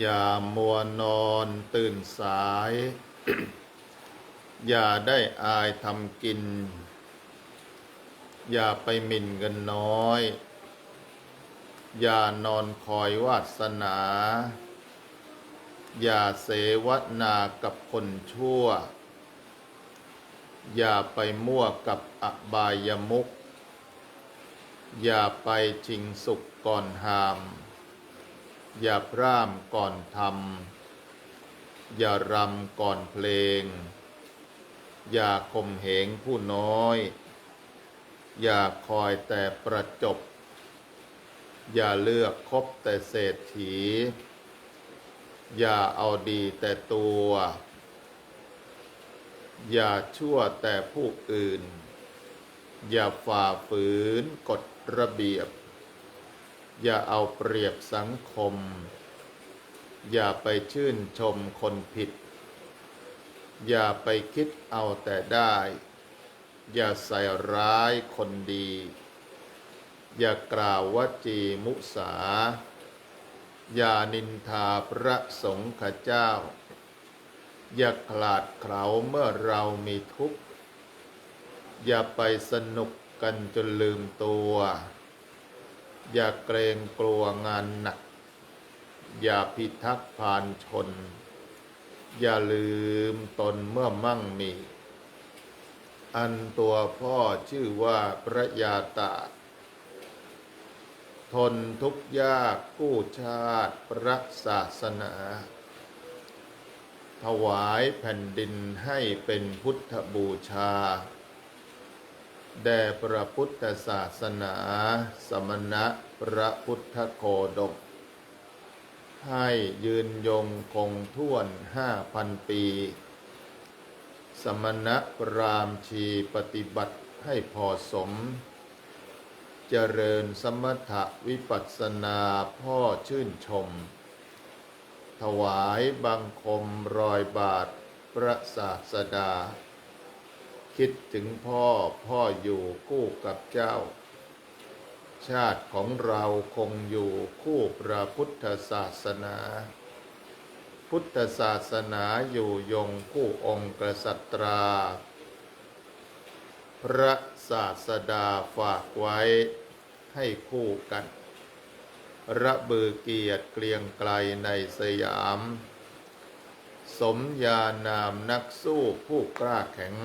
อย่ามัวนอนตื่นสาย อย่าได้อายทำกิน อย่าไปหมิ่นเงินน้อย อย่านอนคอยวาสนา อย่าเสวนากับคนชั่ว อย่าไปมั่วกับอบายมุขอย่าไปชิงสุขก่อนหาม อย่าพร่ามก่อนทำอย่ารำก่อนเพลง อย่าข่มเหงผู้น้อย อย่าคอยแต่ประจบ อย่าเลือกคบแต่เศรษฐี อย่าเอาดีแต่ตัว อย่าชั่วแต่ผู้อื่น อย่าฝ่าฝืนกฎระเบียบ อย่าเอาเปรียบสังคม อย่าไปชื่นชมคนผิด อย่าไปคิดเอาแต่ได้ อย่าใส่ร้ายคนดี อย่ากล่าววจีมุสา อย่านินทาพระสงฆ์ข้าเจ้า อย่าขลาดเขลาเมื่อเรามีทุกข์ อย่าไปสนุกกันจนลืมตัว อย่าเกรงกลัวงานหนัก อย่าพิทักษ์พานชน อย่าลืมตนเมื่อมั่งมี อันตัวพ่อชื่อว่าพระยาตาทนทุกยากกู้ชาติพระศาสนา ถวายแผ่นดินให้เป็นพุทธบูชา แด่พระพุทธศาสนา สมณะพระพุทธโคดมให้ยืนยงคงท่วนห้าพันปี สมณะพรามชีปฏิบัติให้พอสม เจริญสมถะวิปัสสนาพ่อชื่นชม ถวายบังคมรอยบาทพระศาสดา คิดถึงพ่อพ่ออยู่คู่กับเจ้า ชาติของเราคงอยู่คู่พระพุทธศาสนา พุทธศาสนาอยู่ยงคู่องค์กษัตรา พระศาสดาฝากไว้ให้คู่กัน ระบือเกียรติเกลียงไกลในสยาม สมญานามนักสู้ผู้กล้าแข็ง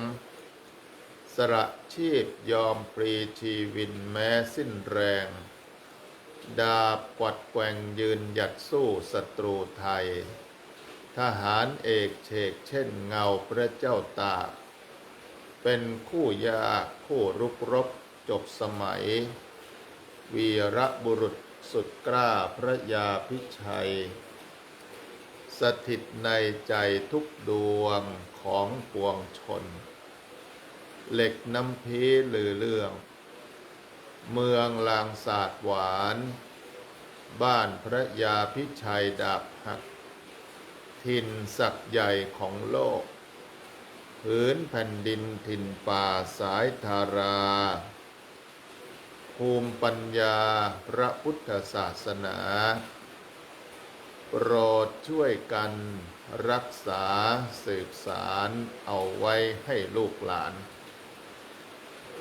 สละชีพยอมปรีชีวินแม้สิ้นแรง ดาบกวัดแกว่งยืนหยัดสู้ศัตรูไทย ทหารเอกเฉกเช่นเงาพระเจ้าตาก เป็นคู่ยากคู่รุกรบจบสมัย วีระบุรุษสุดกล้าพระยาพิชัย สถิตในใจทุกดวงของปวงชน เหล็กน้ำพีลือเรื่อง เมืองลางศาสตร์หวาน บ้านพระยาพิชัยดาบหักถิ่นศักย์ใหญ่ของโลกพื้นแผ่นดินถิ่นป่าสายธารา ภูมิปัญญาพระพุทธศาสนา โปรดช่วยกันรักษาสืบสารเอาไว้ให้ลูกหลาน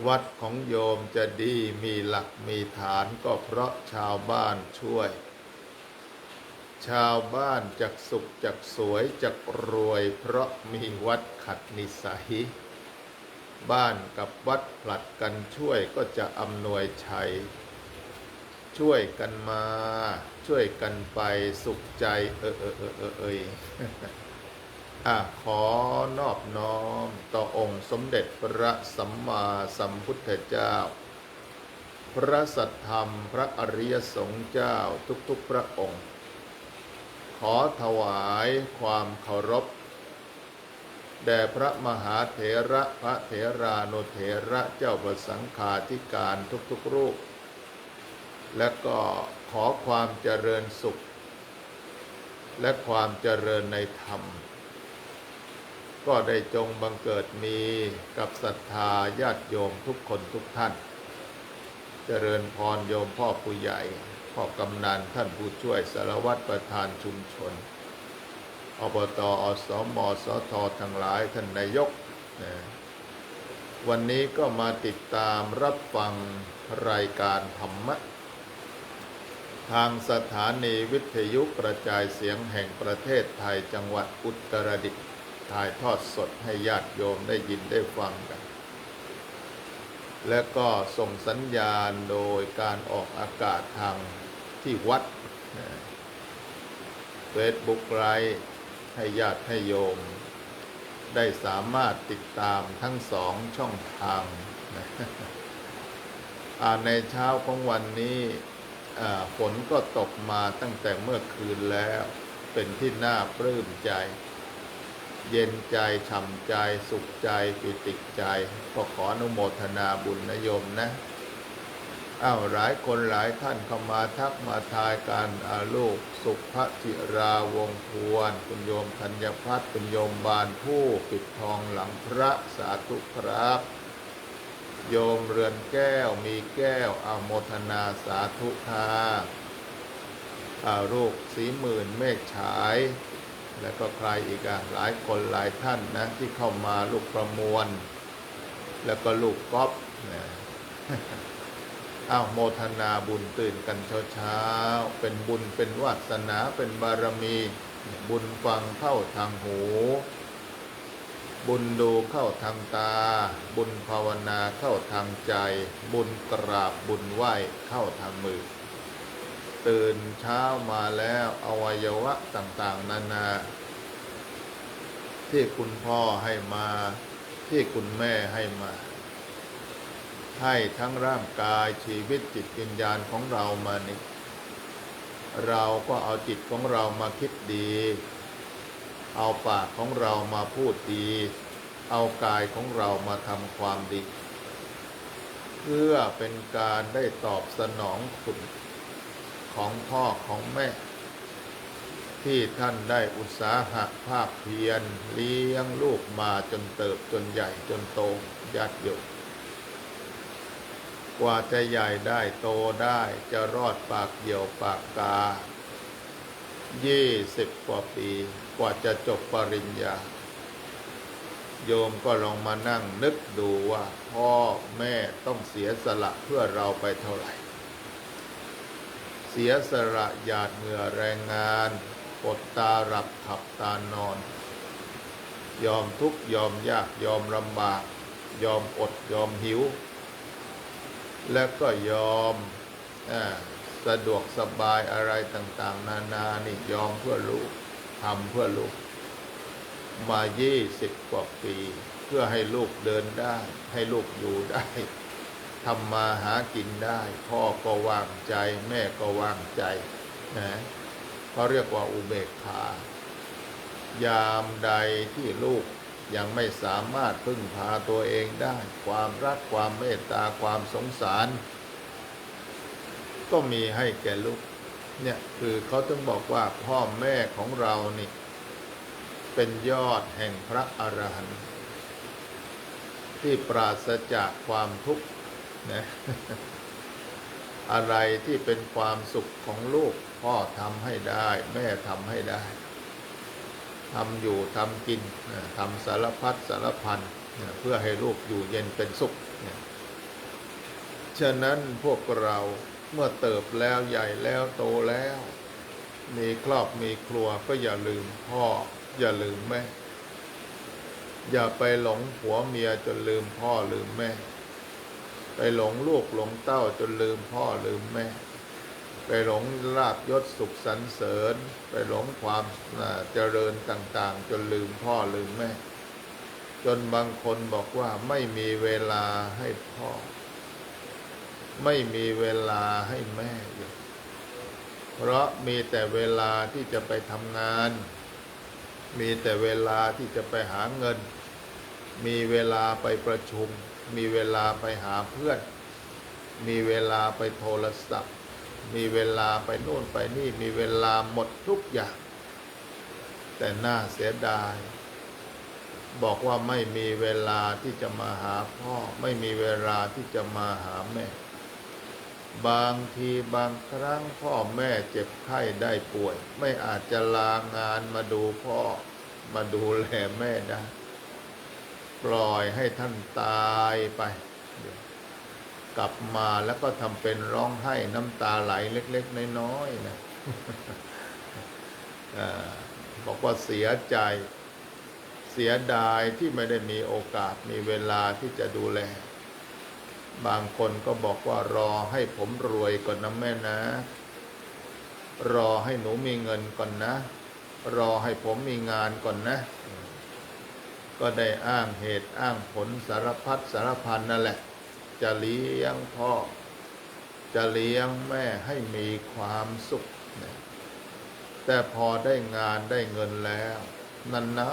วัดของโยมจะดีมีหลักมีฐานก็เพราะชาวบ้านช่วย ชาวบ้านจักสุขจักสวยจักรวย เพราะมีวัดขัดนิสัย บ้านกับวัดผลัดกันช่วยก็จะอำนวยชัย ช่วยกันมา ช่วยกันไปสุขใจเออเออเออเออเอย อะขอนอบน้อมต่อองค์สมเด็จพระสัมมาสัมพุทธเจ้า พระสัทธรรมพระอริยสงฆ์เจ้าทุกๆพระองค์ ขอถวายความเคารพ แด่พระมหาเถระพระเถรานุเถระเจ้าประสังฆาธิการทุกๆรูป และก็ขอความเจริญสุข และความเจริญในธรรม ก็ได้จงบังเกิดมีกับศรัทธาญาติโยมทุกคนทุกท่าน เจริญพรโยมพ่อผู้ใหญ่ พ่อกำนันท่านผู้ช่วยสารวัตรประธานชุมชน อบตอสมสททั้งหลายท่านนายกนะวันนี้ก็มาติดตามรับฟังรายการธรรมะ ทางสถานีวิทยุกระจายเสียงแห่งประเทศไทยจังหวัดอุตรดิตถ์ ถ่ายทอดสดให้ญาติโยมได้ยินได้ฟังกัน และก็ส่งสัญญาณโดยการออกอากาศทางที่วัดเฟซบุ๊กไลฟ์ให้ญาติให้โยม ได้สามารถติดตามทั้งสองช่องทางในเช้าของวันนี้ฝนก็ตกมาตั้งแต่เมื่อคืนแล้ว เป็นที่น่าปลื้มใจ เย็นใจ ฉ่ำใจ สุขใจ ปิติใจก็ขออนุโมทนาบุญนโยมนะอ้าวหลายคนหลายท่านเข้ามาทักมาทายการอาลูกสุภจิราวงพวนคุณโยมธัญพัฒน์คุณโยมบานผู้ปิดทองหลังพระสาธุครับ โยมเรือนแก้วมีแก้วอาโมทนาสาธุค่ะอาลูกสีหมื่นเมฆฉาย แล้วก็ใครอีกอะหลายคนหลายท่านนะที่เข้ามาลูกประมวล แล้วก็ลูกก๊อฟนะอ้าวโมทนาบุญตื่นกันเช้าๆ เป็นบุญเป็นวาสนาเป็นบารมี บุญฟังเข้าทางหู บุญดูเข้าทางตา บุญภาวนาเข้าทางใจ บุญกราบบุญไหว้เข้าทางมือ ตื่นเช้ามาแล้วอวัยวะต่าง ๆ นานา ที่คุณพ่อให้มา ที่คุณแม่ให้มา ให้ทั้งร่างกายชีวิตจิตวิญญาณของเรามานี่เราก็เอาจิตของเรามาคิดดี เอาปากของเรามาพูดดี เอากายของเรามาทำความดี เพื่อเป็นการได้ตอบสนองคุณ ของพ่อของแม่ ที่ท่านได้อุตสาหะภาคเพียรเลี้ยงลูกมาจนเติบจนใหญ่จนโตยัดอยู่กว่าจะใหญ่ได้โตได้จะรอดปากเหี่ยวปากกายี่สิบกว่าปี กว่าจะจบปริญญา โยมก็ลองมานั่งนึกดูว่า พ่อแม่ต้องเสียสละเพื่อเราไปเท่าไหร่ เสียสละหยาดเหงื่อแรงงานอดตาหลับขับตานอน ยอมทุกยอมยากยอมลำบาก ยอมอดยอมหิว และก็ยอมอสะดวกสบายอะไรต่าง ๆ นานานี่ยอมเพื่อลูกทำเพื่อลูก มายี่สิบกว่าปี เพื่อให้ลูกเดินได้ ให้ลูกอยู่ได้ ทำมาหากินได้ พ่อก็วางใจ แม่ก็วางใจนะเขาเรียกว่าอุเบกขายามใดที่ลูกยังไม่สามารถพึ่งพาตัวเองได้ ความรักความเมตตาความสงสาร ก็มีให้แก่ลูกเนี่ยคือเขาต้องบอกว่าพ่อแม่ของเรานี่ เป็นยอดแห่งพระอรหันต์ที่ปราศจากความทุกข์ นะอะไรที่เป็นความสุขของลูก พ่อทำให้ได้ แม่ทำให้ได้ทำอยู่ทำกินนะทำสารพัดสารพันนะเพื่อให้ลูกอยู่เย็นเป็นสุขนะฉะนั้นพวกเราเมื่อเติบแล้วใหญ่แล้วโตแล้ว มีครอบมีครัวก็อย่าลืมพ่อ อย่าลืมแม่ อย่าไปหลงผัวเมียจนลืมพ่อลืมแม่ ไปหลงลูกหลงเต้าจนลืมพ่อลืมแม่ ไปหลงลาบยศสุขสรรเสริญ ไปหลงความเจริญต่างๆ จนลืมพ่อลืมแม่ จนบางคนบอกว่าไม่มีเวลาให้พ่อ ไม่มีเวลาให้แม่ เพราะมีแต่เวลาที่จะไปทำงาน มีแต่เวลาที่จะไปหาเงิน มีเวลาไปประชุม มีเวลาไปหาเพื่อน มีเวลาไปโทรศัพท์ มีเวลาไปโน่นไปนี่ มีเวลาหมดทุกอย่าง แต่น่าเสียดาย บอกว่าไม่มีเวลาที่จะมาหาพ่อ ไม่มีเวลาที่จะมาหาแม่ บางทีบางครั้งพ่อแม่เจ็บไข้ได้ป่วย ไม่อาจจะลางานมาดูพ่อ มาดูแลแม่ได้ ปล่อยให้ท่านตายไป กลับมาแล้วก็ทำเป็นร้องไห้น้ำตาไหลเล็ก ๆ น้อยๆนะอ่าบอกว่าเสียใจ เสียดายที่ไม่ได้มีโอกาสมีเวลาที่จะดูแล บางคนก็บอกว่ารอให้ผมรวยก่อนนะแม่นะ รอให้หนูมีเงินก่อนนะ รอให้ผมมีงานก่อนนะ ก็ได้อ้างเหตุอ้างผลสารพัดสารพันนั่นแหละ จะเลี้ยงพ่อ จะเลี้ยงแม่ให้มีความสุข แต่พอได้งานได้เงินแล้ว นา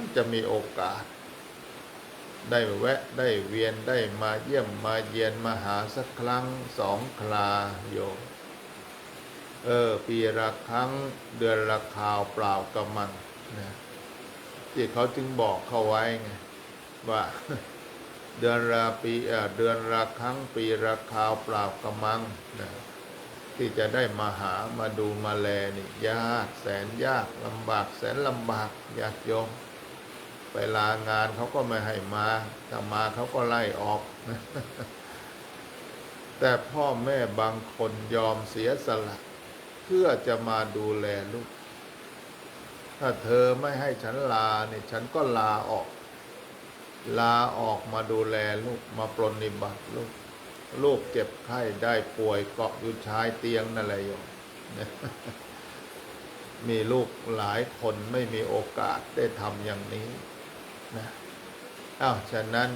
นๆจะมีโอกาส ได้แวะได้เวียนได้มาเยี่ยมมาเยียนมาหาสักครั้งสองคราโยมเออ ปีละครั้งเดือนละคราวเปล่ากระมังนะ ที่เขาจึงบอกเขาไว้ไงว่าเดือนละปีเดือนละครั้งปีละคราวเปล่ากระมังนะที่จะได้มาหามาดูมาแลนี่ยากแสนยากลำบากแสนลำบากยากโยมไปลางานเขาก็ไม่ให้มาถ้ามาเขาก็ไล่ออก แต่พ่อแม่บางคนยอมเสียสละ เพื่อจะมาดูแลลูก ถ้าเธอไม่ให้ฉันลาเนี่ยฉันก็ลาออก ลาออกมาดูแลลูกมาปรนนิบัติลูกลูกเจ็บไข้ได้ป่วยเกาะอยู่ชายเตียงนั่นแหละโยมมีลูกหลายคนไม่มีโอกาสได้ทำอย่างนี้นะอ้าวฉะนั้น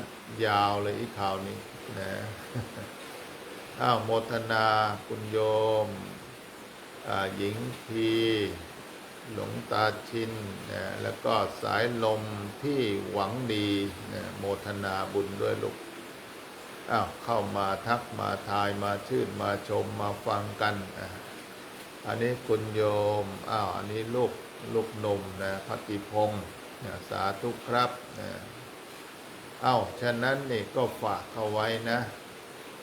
ยาวเลยอีกข่าวนี้นะอ้าวโมทนาคุณโยมหญิงพี หลวงตาชินนะแล้วก็สายลมที่หวังดีนะโมทนาบุญด้วยลูกอ้าวเข้ามาทักมาทายมาชื่นมาชมมาฟังกันอะอันนี้คุณโยมอ้าวอันนี้ลูกลูกนมนะพัติพงศ์นะสาธุครับนะอ้าวฉะนั้นนี่ก็ฝากเขาไว้นะ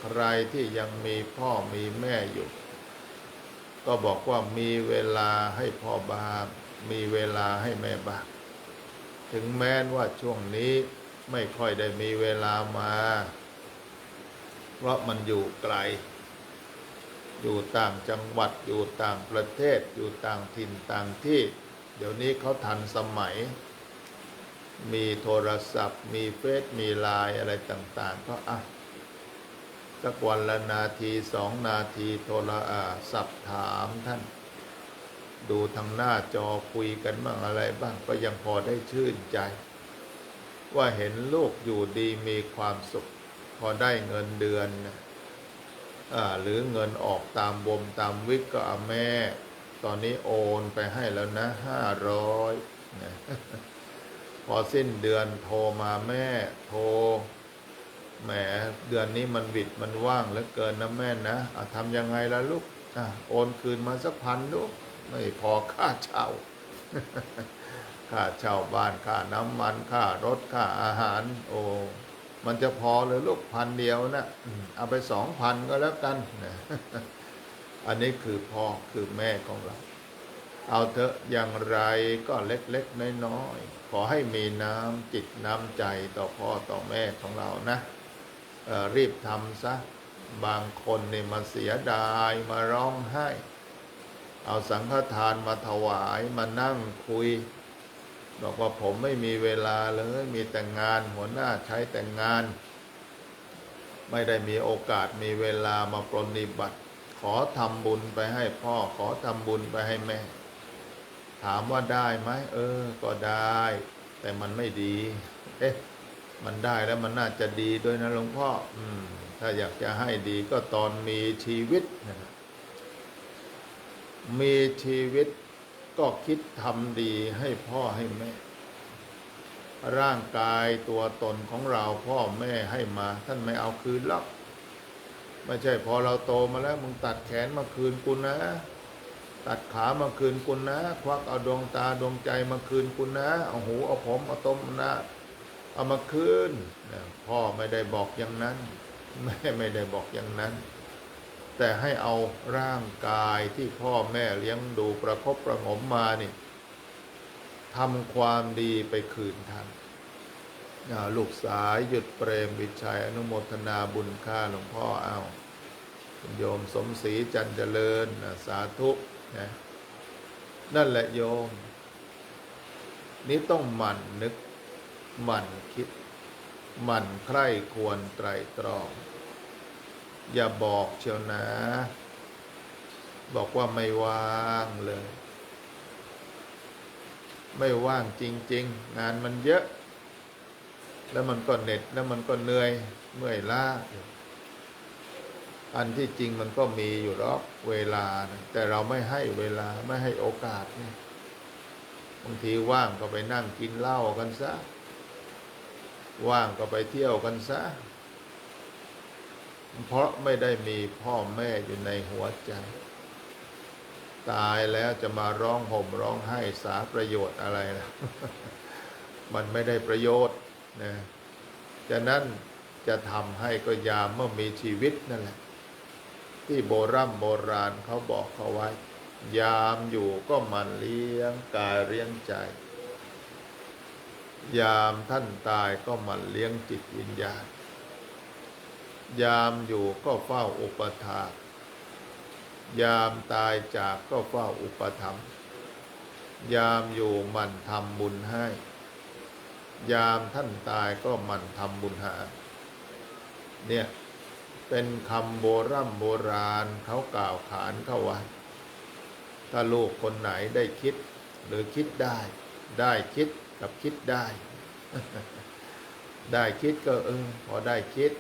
ใครที่ยังมีพ่อมีแม่อยู่ ก็บอกว่ามีเวลาให้พ่อบ้างมีเวลาให้แม่บ้างถึงแม้นว่าช่วงนี้ไม่ค่อยได้มีเวลามา เพราะมันอยู่ไกล อยู่ต่างจังหวัดอยู่ต่างประเทศอยู่ต่างถิ่นต่างที่ เดี๋ยวนี้เขาทันสมัย มีโทรศัพท์ มีเฟซมีไลน์อะไรต่าง ๆ ก็อะ สักวันละนาทีสองนาทีโทรอาสับถามท่าน ดูทางหน้าจอคุยกันบ้างอะไรบ้างก็ยังพอได้ชื่นใจ ว่าเห็นลูกอยู่ดีมีความสุข พอได้เงินเดือนอหรือเงินออกตามบมตามวิกก็เอาแม่ ตอนนี้โอนไปให้แล้วนะห้าร้อยพอสิ้นเดือนโทรมาแม่โทร แหมเดือนนี้มันวิดมันว่างเหลือเกินนะแม่นะอะทำยังไงล่ะลูกอะโอนคืนมาสักพันลูกไม่พอค่าเช่าค่าเช่าบ้านค่าน้ำมันค่ารถค่าอาหาร โอ้มันจะพอเลยลูกพันเดียวนะเอาไปสองพันก็แล้วกันนะอันนี้คือพ่อคือแม่ของเรา เอาเถอะอย่างไรก็เล็กๆน้อยๆขอให้มีน้ำจิตน้ำใจต่อพ่อต่อแม่ของเรานะ รีบทำซะ บางคนเนี่มาเสียดายมาร้องไห้ เอาสังฆทานมาถวายมานั่งคุย บอกว่าผมไม่มีเวลาเลย มีแต่งานหัวหน้าใช้แต่งาน ไม่ได้มีโอกาสมีเวลามาปรนนิบัติ ขอทำบุญไปให้พ่อขอทำบุญไปให้แม่ ถามว่าได้ไหมเออ ก็ได้ แต่มันไม่ดี เอ๊ะ มันได้แล้วมันน่าจะดีด้วยนะหลวงพ่ออืม ถ้าอยากจะให้ดีก็ตอนมีชีวิตนะมีชีวิตก็คิดทำดีให้พ่อให้แม่ ร่างกายตัวตนของเราพ่อแม่ให้มา ท่านไม่เอาคืนหรอกไม่ใช่พอเราโตมาแล้วมึงตัดแขนมาคืนกูนะ ตัดขามาคืนกูนะ ควักเอาดวงตาดวงใจมาคืนกูนะ เอาหูเอาผมเอาต้มนะ เอามาคืนพ่อไม่ได้บอกอย่างนั้นแม่ไม่ได้บอกอย่างนั้น แต่ให้เอาร่างกายที่พ่อแม่เลี้ยงดูประคบประหงมมานี่ทำความดีไปคืนท่านลูกสายหยุดเปรมวิชัยอนุโมทนาบุญค่าหลวงพ่อเอาโยมสมศรีจันเจริญนสาธุนะนั่นแหละโยม นี้ต้องหมั่นนึก หมั่นคิด หมั่นใคร่ควรไตรตรอง อย่าบอกเชียวนะ บอกว่าไม่ว่างเลย ไม่ว่างจริง ๆ งานมันเยอะ แล้วมันก็เหน็ดแล้วมันก็เหนื่อยเมื่อยล้าอันที่จริงมันก็มีอยู่หรอกเวลานะแต่เราไม่ให้เวลาไม่ให้โอกาสนี่บางทีว่างก็ไปนั่งกินเหล้ากันซะ ว่างก็ไปเที่ยวกันซะ เพราะไม่ได้มีพ่อแม่อยู่ในหัวใจ ตายแล้วจะมาร้องห่มร้องไห้สาประโยชน์อะไรนะ มันไม่ได้ประโยชน์นะฉะนั้นจะทำให้ก็ยามเมื่อมีชีวิตนั่นแหละ ที่โบรโบราณเขาบอกเขาไว้ ยามอยู่ก็มันเลี้ยงกายเลี้ยงใจ ยามท่านตายก็มันเลี้ยงจิตวิญญาณ ยามอยู่ก็เฝ้าอุปถาก ยามตายจากก็เฝ้าอุปถัมภ์ยามอยู่มันทำบุญให้ ยามท่านตายก็มันทำบุญหา เนี่ยเป็นคำโบรโบราณเขากล่าวขานเข้าไว้ถ้าลูกคนไหนได้คิดหรือคิดได้ได้คิด กับคิดได้ ได้คิดก็เออพอได้คิด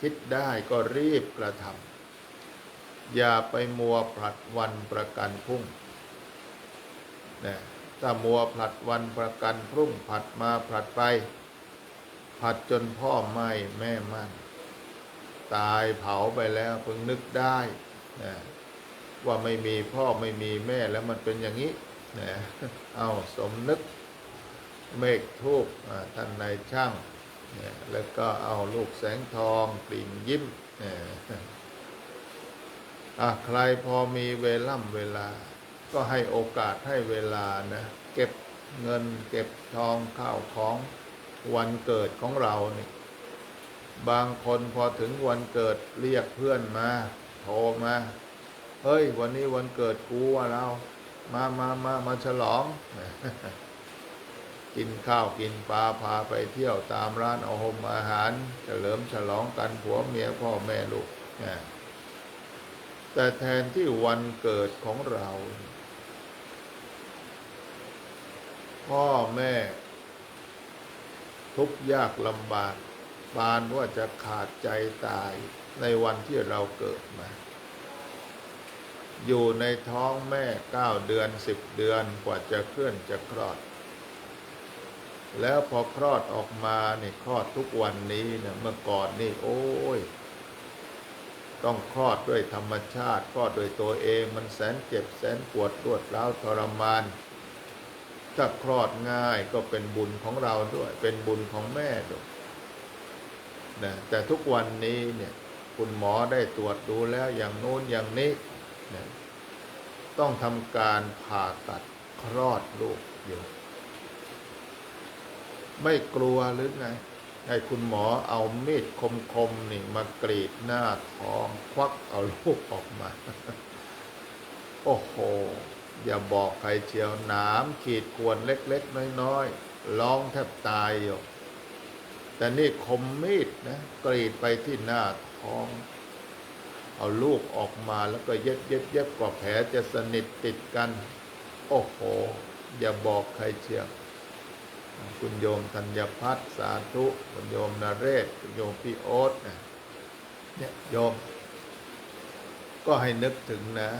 คิดได้ก็รีบกระทำอย่าไปมัวผลัดวันประกันพรุ่งนะถ้ามัวผลัดวันประกันพรุ่งผลัดมาผลัดไปผลัดจนพ่อไม่แม่มั่นตายเผาไปแล้วเพิ่งนึกได้นะว่าไม่มีพ่อไม่มีแม่แล้วมันเป็นอย่างนี้นะเอาสมนึก เมฆทูบท่านนายช่างแล้วก็เอาลูกแสงทองกลิ่นยิ้มใครพอมีเวล่ำเวลา ก็ให้โอกาสให้เวลานะเก็บเงินเก็บทองข้าวของวันเกิดของเราเนี่ยบางคนพอถึงวันเกิดเรียกเพื่อนมาโทรมาเฮ้ย วันนี้วันเกิดกูว่าเรา มามามามาฉลอง กินข้าวกินปลาพาไปเที่ยวตามร้านอาหมอาหารเฉลิมฉลองกันผัวเมียพ่อแม่ลูกแต่แทนที่วันเกิดของเรา พ่อแม่ ทุกยากลำบากปานว่าจะขาดใจตายในวันที่เราเกิดมา อยู่ในท้องแม่เก้าเดือนสิบเดือนกว่าจะเคลื่อนจะคลอด แล้วพอคลอดออกมาเนี่ยคลอดทุกวันนี้เนี่ยเมื่อก่อนนี่โอ้ย ต้องคลอดด้วยธรรมชาติคลอดโดยตัวเองมันแสนเจ็บแสนปวดรวดร้าวทรมานถ้าคลอดง่ายก็เป็นบุญของเราด้วย เป็นบุญของแม่ด้วยนะแต่ทุกวันนี้เนี่ยคุณหมอได้ตรวจดูแล้วอย่างโน้นอย่างนี้นะต้องทำการผ่าตัดคลอดลูกอยู่ ไม่กลัวหรือไงให้คุณหมอเอามีดคมๆนี่มากรีดหน้าท้องควักเอาลูกออกมา โอ้โห อย่าบอกใครเชียวหนามขีดควรเล็กๆ น้อยๆร้องแทบตายอยู่ แต่นี่คมมีดนะ กรีดไปที่หน้าท้อง เอาลูกออกมาแล้วก็เย็บเย็บเย็บกว่าแผลจะสนิทติดกัน โอ้โห อย่าบอกใครเชียว คุณโยมธัญพัฒน์สาธุคุณโยมนเรศคุณโยมพี่โอ๊ตเนี่ยโยม ก็ให้นึกถึงนะ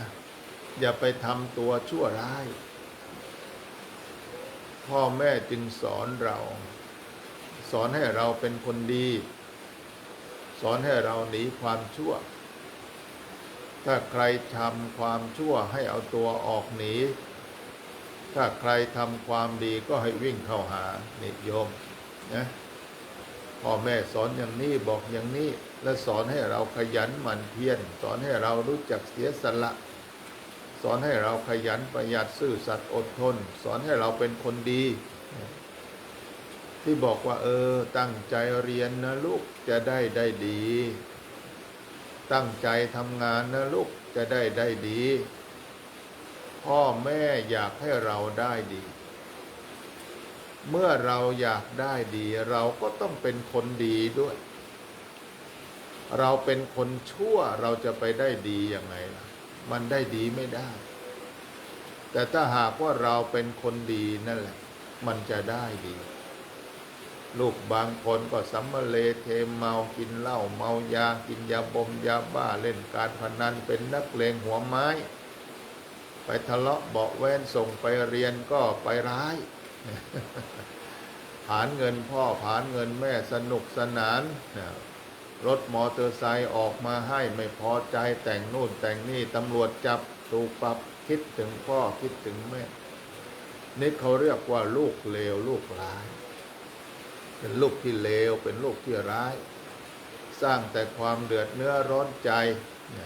อย่าไปทำตัวชั่วร้าย พ่อแม่จึงสอนเรา สอนให้เราเป็นคนดี สอนให้เราหนีความชั่ว ถ้าใครทำความชั่วให้เอาตัวออกหนี ถ้าใครทำความดีก็ให้วิ่งเข้าหานิโยมนะพ่อแม่สอนอย่างนี้บอกอย่างนี้และสอนให้เราขยันหมั่นเพียรสอนให้เรารู้จักเสียสละ สอนให้เราขยันประหยัดซื่อสัตย์อดทน สอนให้เราเป็นคนดี ที่บอกว่า เออ ตั้งใจเรียนนะลูกจะได้ได้ดี ตั้งใจทำงานนะลูกจะได้ได้ดี พ่อแม่อยากให้เราได้ดี เมื่อเราอยากได้ดี เราก็ต้องเป็นคนดีด้วย เราเป็นคนชั่วเราจะไปได้ดียังไงล่ะ มันได้ดีไม่ได้ แต่ถ้าหากว่าเราเป็นคนดีนั่นแหละ มันจะได้ดี ลูกบางคนก็สัมมาเลเทเมากินเหล้าเมายากินยาบมยาบ้าเล่นการพนันเป็นนักเลงหัวไม้ ไปทะเลาะเบาแว้นส่งไปเรียนก็ไปร้าย ผานเงินพ่อผานเงินแม่สนุกสนาน รถมอเตอร์ไซค์ออกมาให้ไม่พอใจแต่งนู่นแต่งนี่ตำรวจจับถูกปรับคิดถึงพ่อคิดถึงแม่ นี่เขาเรียกว่าลูกเลวลูกร้าย เป็นลูกที่เลวเป็นลูกที่ร้าย สร้างแต่ความเดือดเนื้อร้อนใจ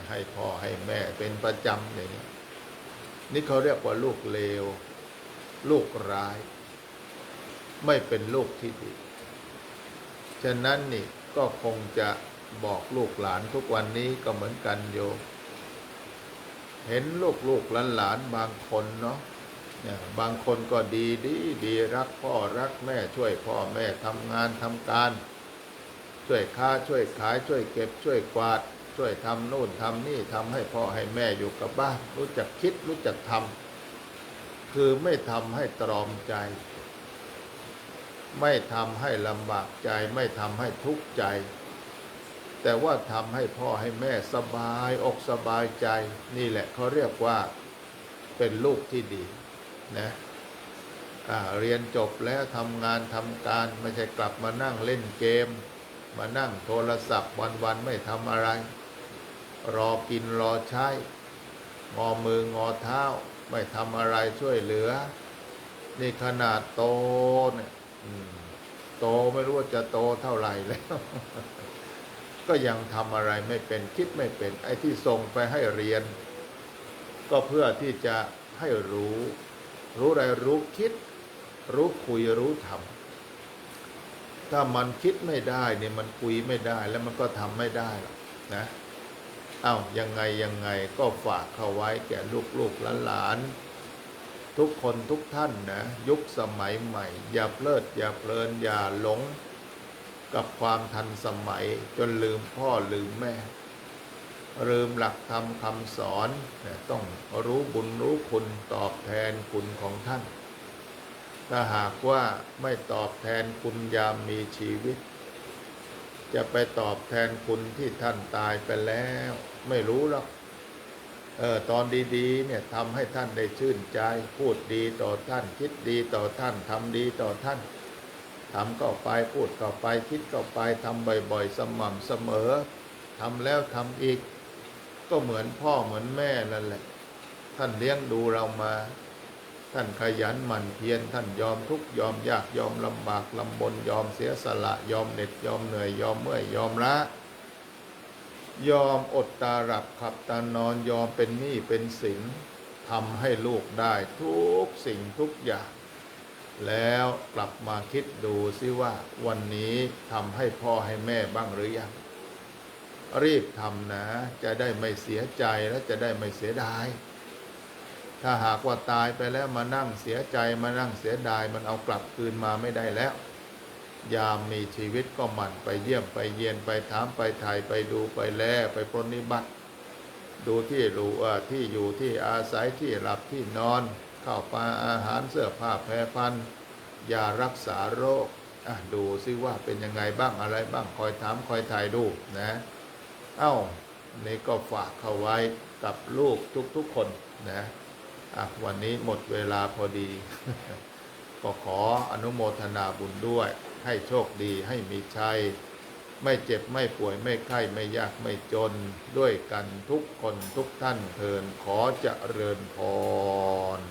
ให้พ่อให้แม่เป็นประจำอย่างนี้ นี่เขาเรียกว่าลูกเลว ลูกร้าย ไม่เป็นลูกที่ดี ฉะนั้นนี่ก็คงจะบอกลูกหลานทุกวันนี้ก็เหมือนกันโยเห็นลูกลูกหลานหลานบางคนเนาะเนี่ยบางคนก็ดีดีดีรักพ่อรักแม่ช่วยพ่อแม่ทำงานทำการ ช่วยค้าช่วยขายช่วยเก็บช่วยกวาด ช่วยทำโน่นทำนี่ทำให้พ่อให้แม่อยู่กับบ้าน รู้จักคิดรู้จักทำคือไม่ทำให้ตรอมใจ ไม่ทำให้ลำบากใจ ไม่ทำให้ทุกข์ใจ แต่ว่าทำให้พ่อให้แม่สบายอกสบายใจ นี่แหละเขาเรียกว่าเป็นลูกที่ดีนะเรียนจบแล้วทำงานทำการไม่ใช่กลับมานั่งเล่นเกม มานั่งโทรศัพท์วันๆไม่ทำอะไร รอกินรอใช้ งอมืองอเท้า ไม่ทำอะไรช่วยเหลือ นี่ขนาดโตเนี่ยโตไม่รู้ว่าจะโตเท่าไหร่แล้ว ก็ยังทำอะไรไม่เป็นคิดไม่เป็น ไอ้ที่ส่งไปให้เรียน ก็เพื่อที่จะให้รู้ รู้อะไรรู้คิด รู้คุยรู้ทำถ้ามันคิดไม่ได้เนี่ยมันคุยไม่ได้แล้วมันก็ทำไม่ได้หรอกนะ เอ้ายังไงยังไงก็ฝากเขาไว้แก่ลูกลูกหลานทุกคนทุกท่านนะ ยุคสมัยใหม่ อย่าเพลิด อย่าเพลิน อย่าหลง กับความทันสมัยจนลืมพ่อลืมแม่ ลืมหลักธรรมคำสอนนี่ต้องรู้บุญรู้คุณตอบแทนคุณของท่าน ถ้าหากว่าไม่ตอบแทนคุณยามมีชีวิต จะไปตอบแทนคุณที่ท่านตายไปแล้ว ไม่รู้หรอกเออตอนดีๆเนี่ยทำให้ท่านได้ชื่นใจ พูดดีต่อท่าน คิดดีต่อท่านทำดีต่อท่านทำก็ไปพูดก็ไปคิดก็ไปทำบ่อยๆ สม่ำเสมอทำแล้วทำอีก ก็เหมือนพ่อเหมือนแม่นั่นแหละ ท่านเลี้ยงดูเรามา ท่านขยันหมั่นเพียรท่านยอมทุกข์ยอมยากยอมลำบากลำบนยอมเสียสละยอมเหน็ดยอมเหนื่อยยอมเมื่อยยอมละ ยอมอดตาหลับขับตานอนยอมเป็นหนี้เป็นสินทำให้ลูกได้ทุกสิ่งทุกอย่าง แล้วกลับมาคิดดูซิว่าวันนี้ทำให้พ่อให้แม่บ้างหรือยังรีบทำนะ จะได้ไม่เสียใจและจะได้ไม่เสียดาย ถ้าหากว่าตายไปแล้วมานั่งเสียใจมานั่งเสียดายมันเอากลับคืนมาไม่ได้แล้ว ยามมีชีวิตก็หมั่นไปเยี่ยมไปเยียนไปถามไปถ่ายไปดูไปแลไปปรนนิบัติ ดูที่รูเอ่อที่อยู่ที่อาศัยที่หลับที่นอน ข้าวปลาอาหารเสื้อผ้าแพรพันยารักษาโรคดูซิว่าเป็นยังไงบ้างอะไรบ้างคอยถามคอยถ่ายดูนะเอ้านี่ก็ฝากเขาไว้กับลูกทุกๆคนนะะวันนี้หมดเวลาพอดี ก็ขออนุโมทนาบุญด้วย ให้โชคดีให้มีชัย ไม่เจ็บไม่ป่วยไม่ไข้ไม่ยากไม่จน ด้วยกันทุกคนทุกท่านเทินขอจเจริญพร